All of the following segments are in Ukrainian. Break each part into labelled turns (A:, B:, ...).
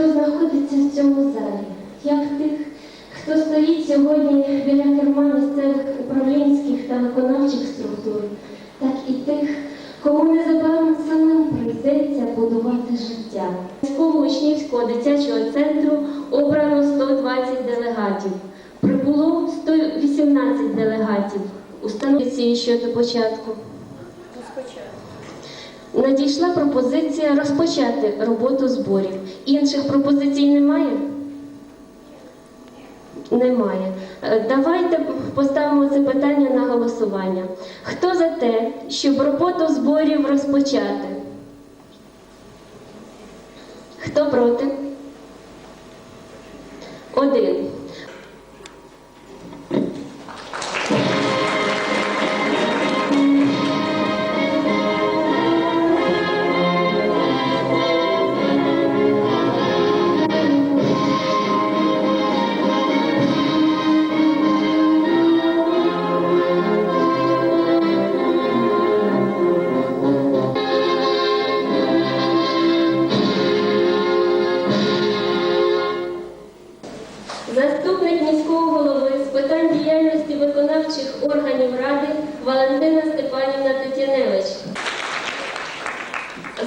A: хто знаходиться в цьому залі, як тих, хто стоїть сьогодні біля керма місцевих управлінських та виконавчих структур, так і тих, кому незабаром самим прийдеться будувати життя. Міського учнівського дитячого центру обрано 120 делегатів. Прибуло 118 делегатів. Установці щодо початку. Надійшла пропозиція розпочати роботу зборів. Інших пропозицій немає? Немає. Е, Давайте поставимо це питання на голосування. Хто за те, щоб роботу зборів розпочати? Хто проти? Один.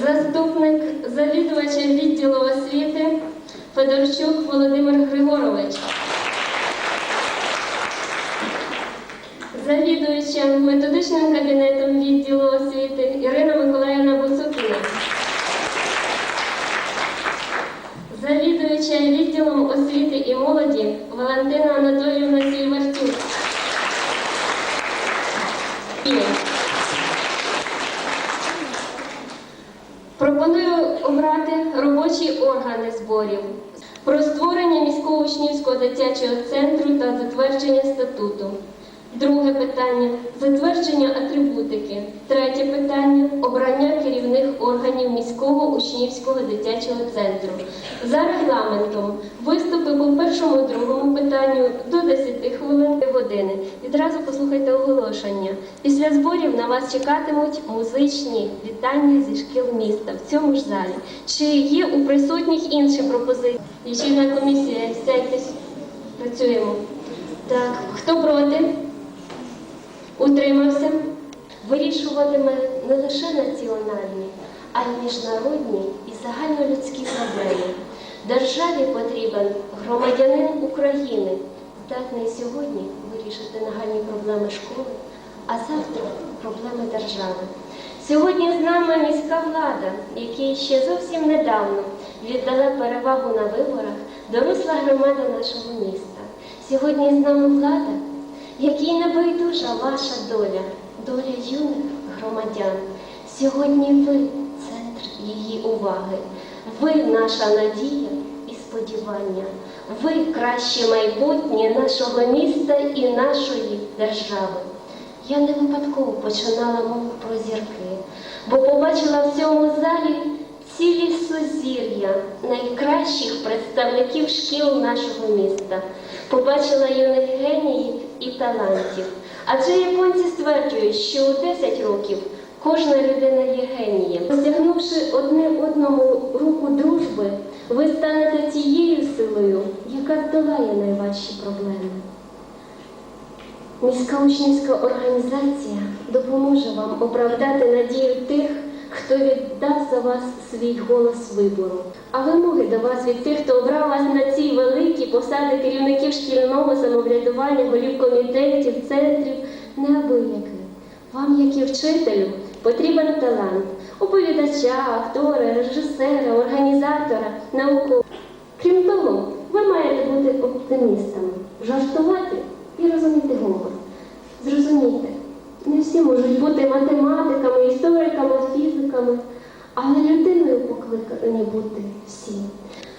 A: Заступник завідувача відділу освіти Федорчук Володимир Григорович. Завідуюча методичним кабінетом відділу освіти Ірина Миколаївна Буцукіна. Завідуюча відділом освіти і молоді Валентина Анатоліївна Сільвартюк. Зборів про створення міського учнівського дитячого центру та затвердження статуту. Друге питання затвердження атрибутики. Третє питання обрання керівних органів міського учнівського дитячого центру. За регламентом виступи по першому другому питанню до 10 хвилин години. Відразу послухайте оголошення. Після зборів на вас чекатимуть музичні вітання зі шкіл міста в цьому ж залі. Чи є у присутніх інші пропозиції? Лічильна комісія, сядьтесь, працюємо. Так, хто проти? Утримався? Вирішуватиме не лише національні, а й міжнародні і загальнолюдські проблеми. Державі потрібен громадянин України, здатний сьогодні вирішити нагальні проблеми школи, а завтра проблеми держави. Сьогодні з нами міська влада, якій ще зовсім недавно віддала перевагу на виборах доросла громада нашого міста. Сьогодні з нами влада, якій не байдужа ваша доля, доля юних громадян. Сьогодні ви центр її уваги. Ви наша надія і сподівання. Ви краще майбутнє нашого міста і нашої держави. Я не випадково починала мову про зірки, бо побачила в цьому залі цілі сузір'я найкращих представників шкіл нашого міста. Побачила юних геніїв і талантів. Адже японці стверджують, що у 10 років кожна людина є генієм. Простягнувши одне одному руку дружби, ви станете тією силою, яка здолає найважчі проблеми. Міська учнівська організація допоможе вам оправдати надію тих, хто віддав за вас свій голос вибору. А вимоги до вас від тих, хто обрав вас на ці великі посади керівників шкільного самоврядування, голів комітетів, центрів, неабиякі. Вам, як і вчителю, потрібен талант оповідача, актора, режисера, організатора, науковця. Крім того, ви маєте бути оптимістами, жартувати і розуміти фізиками, але людиною покликані бути всі.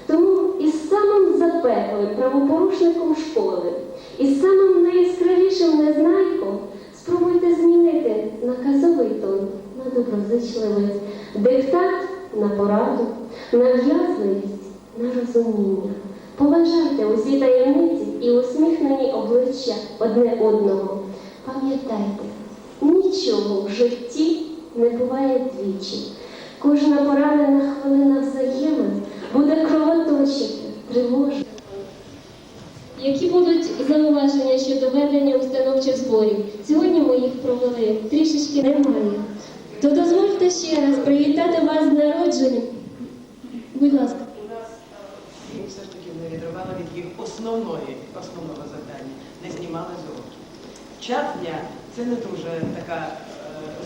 A: Тому із самим запеклим правопорушником школи, і самим найяскравішим незнайком спробуйте змінити наказовий тон на доброзичливий, диктат на пораду, нав'язливість на розуміння. Поважайте усі таємниці і усміхнені обличчя одне одного. Пам'ятайте, Нічого в житті не буває двічі. Кожна поранена хвилина взаємин буде кровоточити, тривожити. Які будуть зауваження щодо ведення установчих зборів? Сьогодні ми їх провели, трішечки немає. То дозвольте ще раз привітати вас з народженням. Будь ласка.
B: І все ж таки не відривали від їх основної, основного завдання, не знімали з уроків. Час дня це не дуже така е,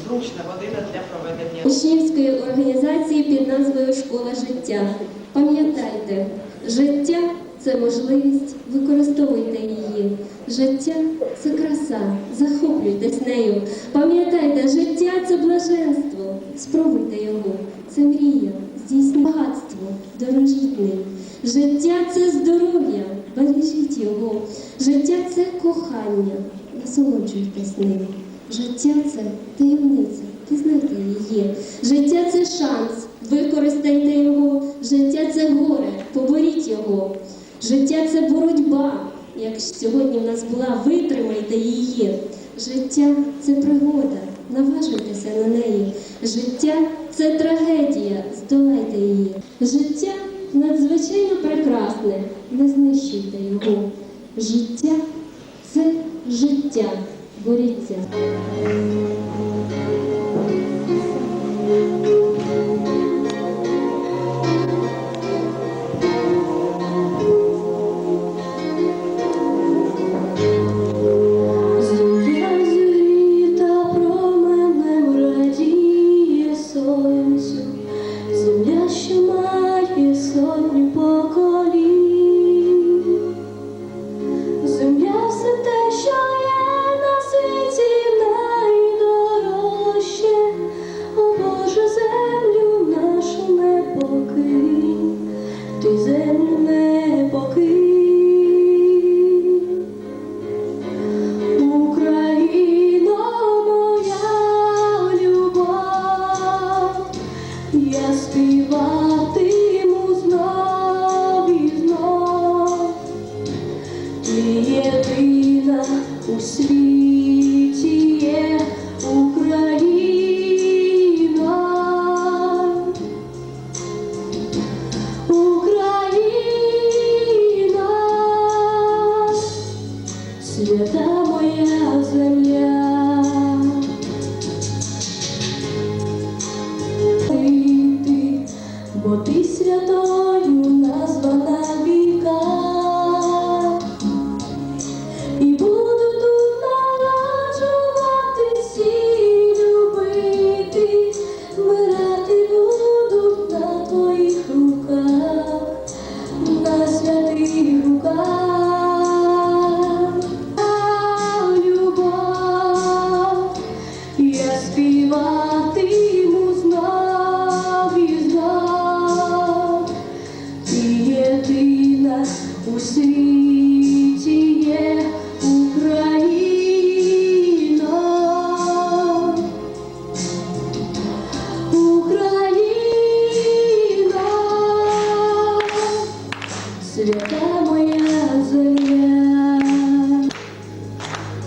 B: зручна година для проведення.
A: Учнівської організації під назвою Школа життя. Пам'ятайте, життя це можливість, використовуйте її. Життя це краса, захоплюйтесь нею. Пам'ятайте, життя це блаженство. Спробуйте його. Це мрія, здійсніть багатство, дорожіть ним. Життя це здоров'я, бережіть його. Життя це кохання, насолоджуйтесь ним. Життя це таємниця, пізнайте її. Життя це шанс, використайте його. Життя це горе, поборіть його. Життя це боротьба. Як сьогодні в нас була, витримайте її. Життя це пригода, наважуйтеся на неї. Життя це трагедія, здолайте її. Життя надзвичайно прекрасне, не знищуйте його. Життя це життя. Боріться.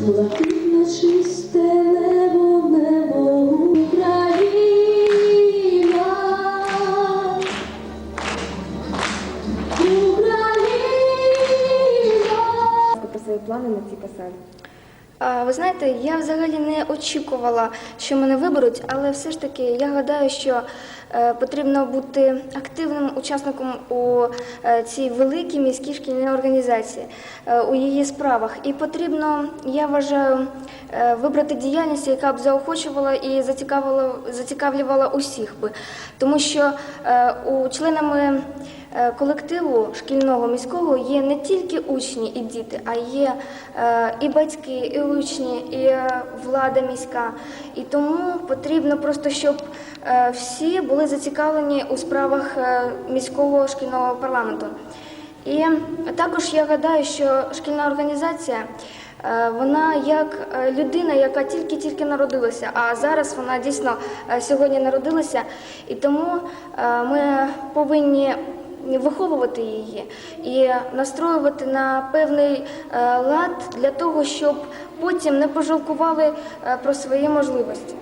C: Блакитне чисте небо, небо Україна. Україна.
D: про плани на цій посаді?
E: Ви знаєте, я взагалі не очікувала, що мене виберуть, але все ж таки я гадаю, що потрібно бути активним учасником у е, цій великій міській шкільній організації, е, у її справах. І потрібно, я вважаю, е, вибрати діяльність, яка б заохочувала і зацікавлювала усіх би. Тому що е, у членами е, колективу шкільного міського є не тільки учні і діти, а є е, і батьки, і учні, і е, влада міська. І тому потрібно просто, щоб е, всі були зацікавлені у справах е, міського шкільного парламенту. І також я гадаю, що шкільна організація. е, Вона як е, людина, яка тільки-тільки народилася, а зараз вона дійсно е, сьогодні народилася, і тому е, ми повинні виховувати її і настроювати на певний е, лад для того, щоб потім не пожалкували е, про свої можливості.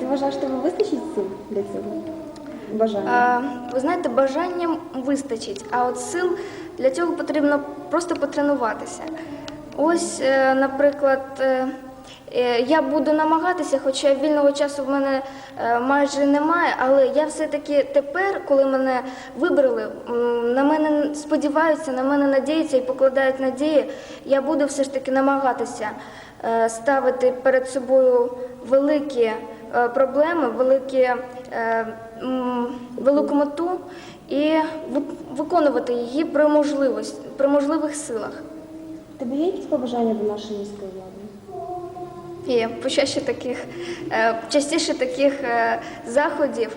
D: Ти вважаєш, тебе вистачить сил для цього? Бажання?
E: А, Ви знаєте, бажанням вистачить, а от сил для цього потрібно просто потренуватися. Ось, е, наприклад, е, я буду намагатися, хоча вільного часу в мене е, майже немає, але я все-таки тепер, коли мене вибрали, на мене сподіваються, на мене надіються і покладають надії, я буду все ж таки намагатися е, ставити перед собою великі проблеми, великі, е, велику мету і виконувати її при можливості, при можливих силах.
D: Тебе є якісь побажання до нашої міської влади?
E: І почаще таких, е, частіше таких е, заходів.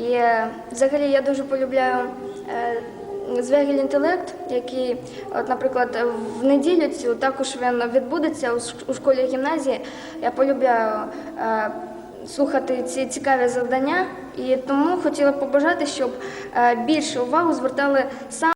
E: І е, взагалі я дуже полюбляю е, Звегіль інтелект, який, от, наприклад, в неділю цю також він відбудеться у школі гімназії. Я полюбляю е, слухати ці цікаві завдання, і тому хотіла побажати, щоб е, більше увагу звертали саме